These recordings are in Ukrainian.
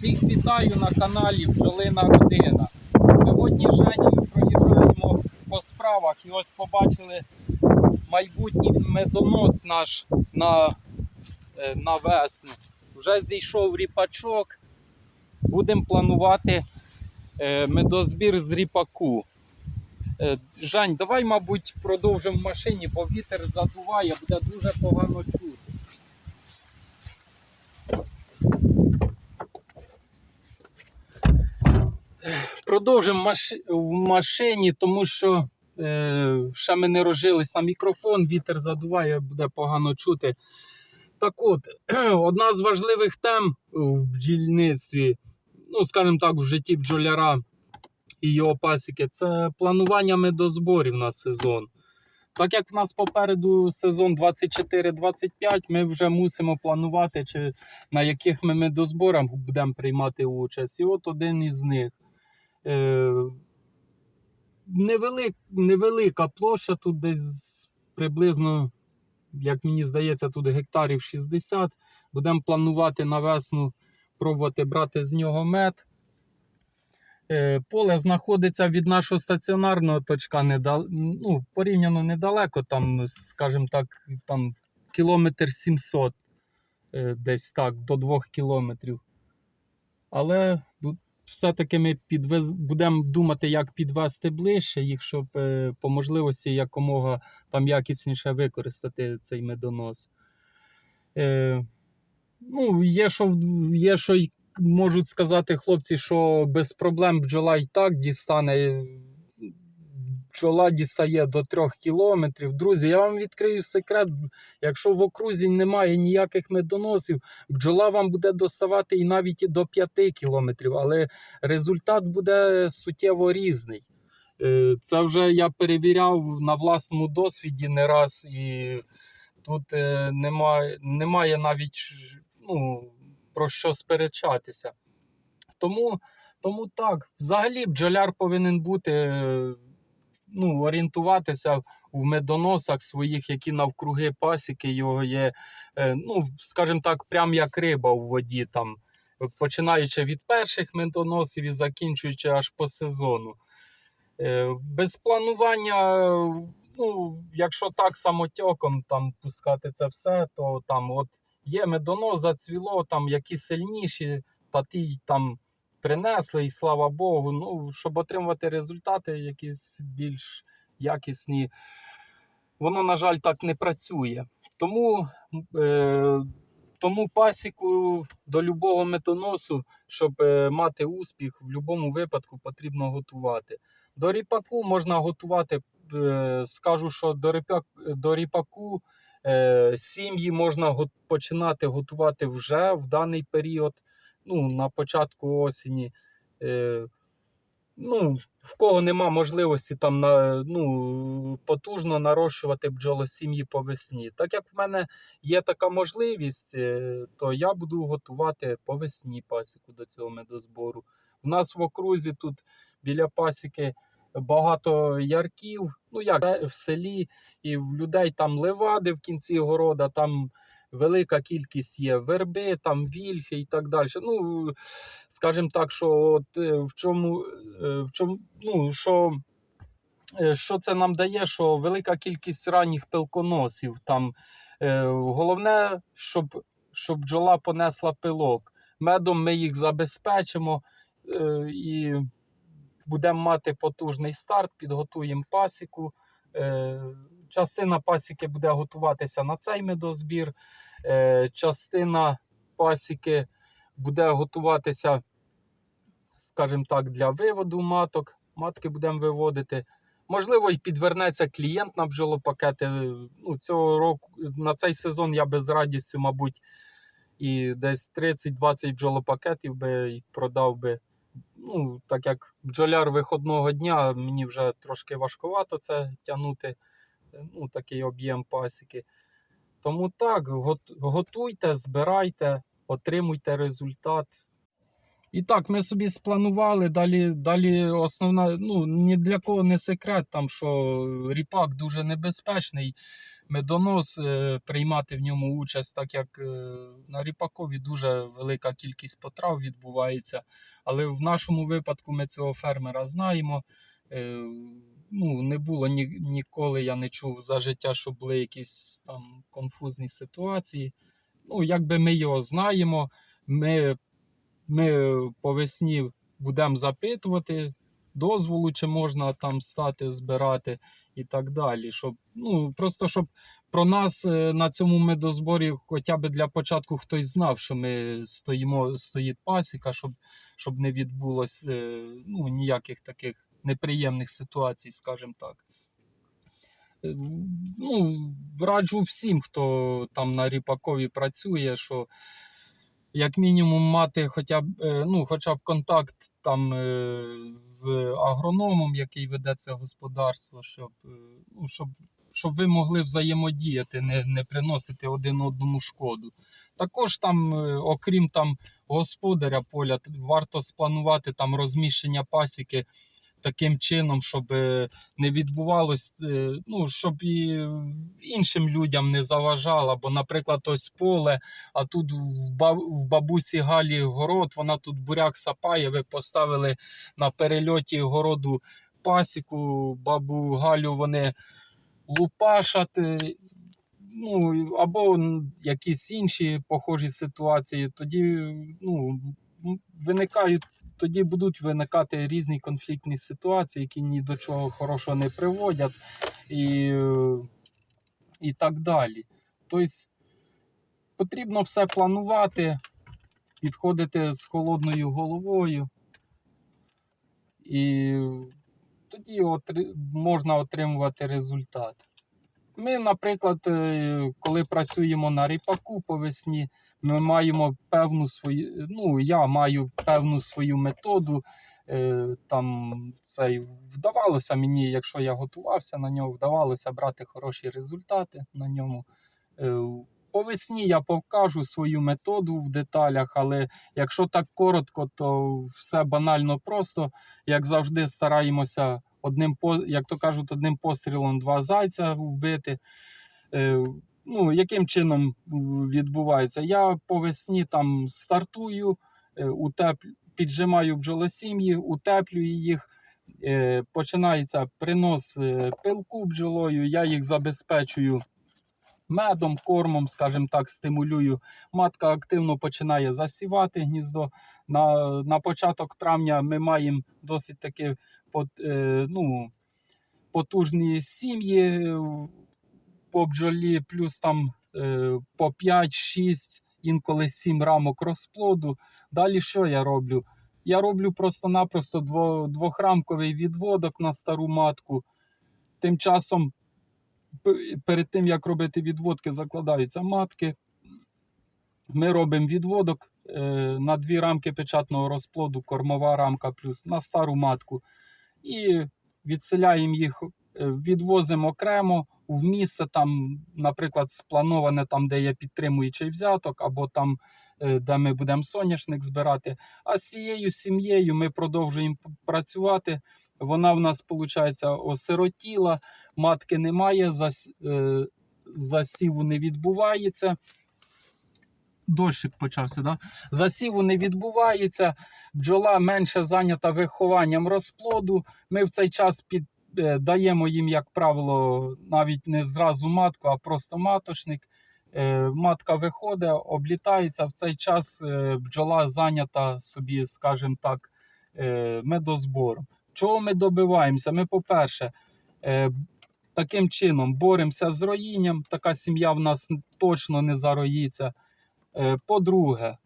Всіх вітаю на каналі Бджолина Родина. Сьогодні з Женєю проїжджаємо по справах і ось побачили майбутній медонос наш на, е, на весну. Вже зійшов ріпачок. Будемо планувати е, медозбір з ріпаку. Е, Жань, давай, мабуть, продовжимо в машині, бо вітер задуває, буде дуже погано чути. Продовжимо маши- в машині, тому що е, ще ми не рожились на мікрофон, вітер задуває, буде погано чути. Так от, одна з важливих тем в бджільництві, ну, скажімо так, в житті бджоляра і його пасіки, це планування медозборів на сезон. Так як в нас попереду сезон 24-25, ми вже мусимо планувати, чи на яких ми медозборах будемо приймати участь. І от один із них. Е, невелик, невелика площа, тут десь приблизно, як мені здається, тут гектарів 60. Будемо планувати на весну пробувати брати з нього мед. Е, Поле знаходиться від нашого стаціонарного точка недал... ну, порівняно недалеко, там, скажімо так, там кілометр 700, е, десь так, до 2 кілометрів. Але все-таки ми підвез... будемо думати, як підвести ближче їх, щоб е, по можливості якомога там якісніше використати цей медонос. Е, ну, є, що, є, що й можуть сказати хлопці, що без проблем бджола і так дістане. Бджола дістає до 3 кілометрів. Друзі, я вам відкрию секрет. Якщо в окрузі немає ніяких медоносів, бджола вам буде доставати і навіть і до 5 кілометрів, але результат буде суттєво різний. Е, Це вже я перевіряв на власному досвіді не раз, і тут е, немає, немає навіть ну, про що сперечатися. Тому, тому так, взагалі бджоляр повинен бути, е, ну, орієнтуватися в медоносах своїх, які навкруги пасіки його є, е, ну, скажімо так, прям як риба в воді, там, починаючи від перших медоносів і закінчуючи аж по сезону. Е, Без планування, ну, якщо так самотьоком там пускати це все, то там от є медонос, зацвіло, там які сильніші, та ті там принесли, і слава Богу. Ну, щоб отримувати результати якісь більш якісні, воно, на жаль, так не працює. Тому, е, тому пасіку до любого медоносу, щоб е, мати успіх, в будь-якому випадку потрібно готувати. До ріпаку можна готувати, е, скажу, що до, ріпак, до ріпаку е, сім'ї можна го- починати готувати вже в даний період, ну, на початку осені. Е, ну, в кого нема можливості там на, ну, потужно нарощувати бджолосім'ї по весні. Так як в мене є така можливість, е, то я буду готувати по весні пасіку до цього медозбору. У нас в окрузі тут біля пасіки багато ярків, ну як е, в селі, і в людей там левади в кінці города, там велика кількість є верби, там вільхи і так далі. Ну, скажімо так, що от е, в чому, е, в чому ну, що, е, що це нам дає, що велика кількість ранніх пилконосів. Там, головне, щоб, щоб бджола понесла пилок. Медом ми їх забезпечимо і будемо мати потужний старт, підготуємо пасіку. Частина пасіки буде готуватися на цей медозбір, е, частина пасіки буде готуватися, скажімо так, для виводу маток. Матки будемо виводити. Можливо, і підвернеться клієнт на бджолопакети. Ну, цього року на цей сезон я би з радістю, мабуть, і десь 30-20 бджолопакетів би і продав би. Ну, так як бджоляр виходного дня, мені вже трошки важкувато це тягнути, ну, такий об'єм пасіки. Тому так, готуйте, збирайте, отримуйте результат. І так, ми собі спланували. Далі, далі основна, ну ні для кого не секрет, там, що ріпак дуже небезпечний. медонос, е, приймати в ньому участь, так як е, на ріпакові дуже велика кількість потрав відбувається. Але в нашому випадку ми цього фермера знаємо. Е, Ну, не було ні, ніколи, я не чув за життя, що були якісь там конфузні ситуації. Ну, якби ми його знаємо, ми, ми по весні будемо запитувати дозволу, чи можна там стати, збирати і так далі. Щоб, ну, просто щоб про нас е, на цьому медозборі хоча б для початку хтось знав, що ми стоїмо, стоїть пасіка, щоб, щоб не відбулося е, ну, ніяких таких неприємних ситуацій, скажімо так. Е, Ну, раджу всім, хто там на Ріпакові працює, що як мінімум мати хоча б, е, ну, хоча б контакт там е, з агрономом, який веде це господарство, щоб, ну, щоб, щоб ви могли взаємодіяти, не, не приносити один одному шкоду. Також там, окрім там господаря поля, варто спланувати там розміщення пасіки таким чином, щоб е, не відбувалось, е, ну, щоб і іншим людям не заважало. Бо, наприклад, ось поле, а тут в бабусі Галі город, вона тут буряк сапає, ви поставили на перельоті городу пасіку, бабу Галю вони лупашать. е, Ну, або якісь інші похожі ситуації, тоді ну, виникають, тоді будуть виникати різні конфліктні ситуації, які ні до чого хорошого не приводять, і, і так далі. Тобто потрібно все планувати, підходити з холодною головою, і тоді отри- можна отримувати результат. Ми, наприклад, е, коли працюємо на ріпаку по весні, ми маємо певну свою, ну я маю певну свою методу. Е, Там цей вдавалося мені, якщо я готувався на нього, вдавалося брати хороші результати на ньому. Е, По весні я покажу свою методу в деталях, але якщо так коротко, то все банально просто. Як завжди, стараємося одним як то кажуть, одним пострілом два зайця вбити. Е, ну, яким чином відбувається? Я по весні там стартую, е, утеп... піджимаю бджолосім'ї, утеплюю їх. Е, починається принос е, пилку бджолою, я їх забезпечую медом, кормом, скажімо так, стимулюю. Матка активно починає засівати гніздо. На, на початок травня ми маємо досить таки е, ну, потужні сім'ї е, по бджолі, плюс там е, по 5-6, інколи 7 рамок розплоду. Далі що я роблю? Я роблю просто-напросто дво, двохрамковий відводок на стару матку. Тим часом, перед тим як робити відводки, закладаються матки. Ми робимо відводок е, на дві рамки печатного розплоду, кормова рамка плюс на стару матку. І відселяємо їх, е, відвозимо окремо в місце, там, наприклад, сплановане там, де є підтримуючий взяток, або там, е, де ми будемо соняшник збирати. А з цією сім'єю ми продовжуємо працювати. Вона в нас, виходить, осиротіла, матки немає, зас, е, засіву не відбувається. Дощик почався, да? засіву не відбувається, бджола менше зайнята вихованням розплоду. Ми в цей час під, даємо їм, як правило, навіть не зразу матку, а просто маточник. Е, матка виходить, облітається. В цей час е, бджола зайнята собі, скажімо так, е, медозбором. Чого ми добиваємося? Ми, по-перше, е, таким чином боремося з роїнням. Така сім'я в нас точно не зароїться. Е, По-друге,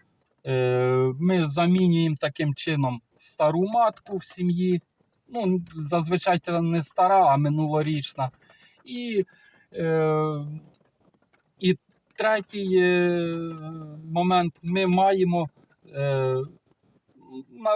е, ми замінюємо таким чином стару матку в сім'ї. Ну, зазвичай не стара, а минулорічна. І, е, і третій е, момент ми маємо е, на,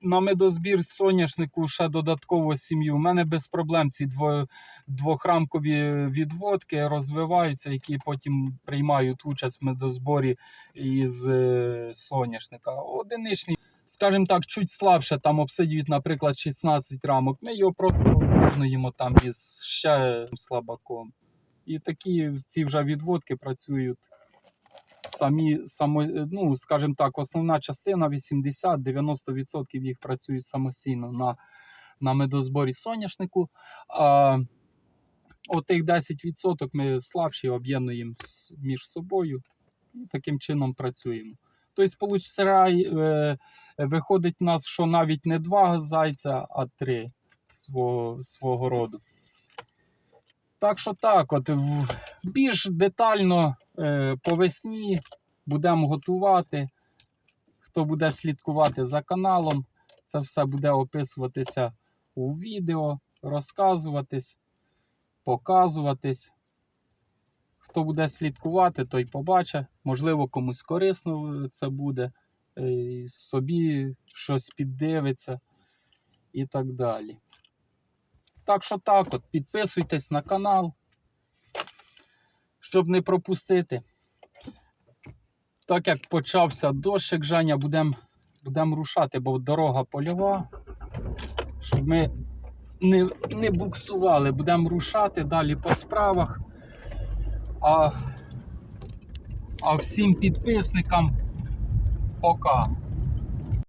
на медозбір соняшнику ще додатково сім'ю. У мене без проблем ці дво, двохрамкові відводки розвиваються, які потім приймають участь в медозборі із е, соняшника. Одиничний, скажімо так, чуть слабше там обсидіють, наприклад, 16 рамок. Ми його просто об'єднуємо там із ще слабаком. І такі ці вже відводки працюють самі, само, ну, скажімо так, основна частина 80-90% їх працюють самостійно на, на медозборі соняшнику. А отих 10% ми слабші об'єднуємо між собою і таким чином працюємо. Тобто, получається, е, виходить у нас, що навіть не два зайця, а три свого, свого роду. Так що так, от більш детально е, по весні будемо готувати. Хто буде слідкувати за каналом, це все буде описуватися у відео, розказуватись, показуватись. Хто буде слідкувати, той побачить. Можливо, комусь корисно це буде, е, собі щось піддивиться і так далі. Так що так, от, підписуйтесь на канал, щоб не пропустити. Так як почався дощик, Женя, будемо будем рушати, бо дорога польова. Щоб ми не, не буксували, будемо рушати далі по справах. А, а всім підписникам пока.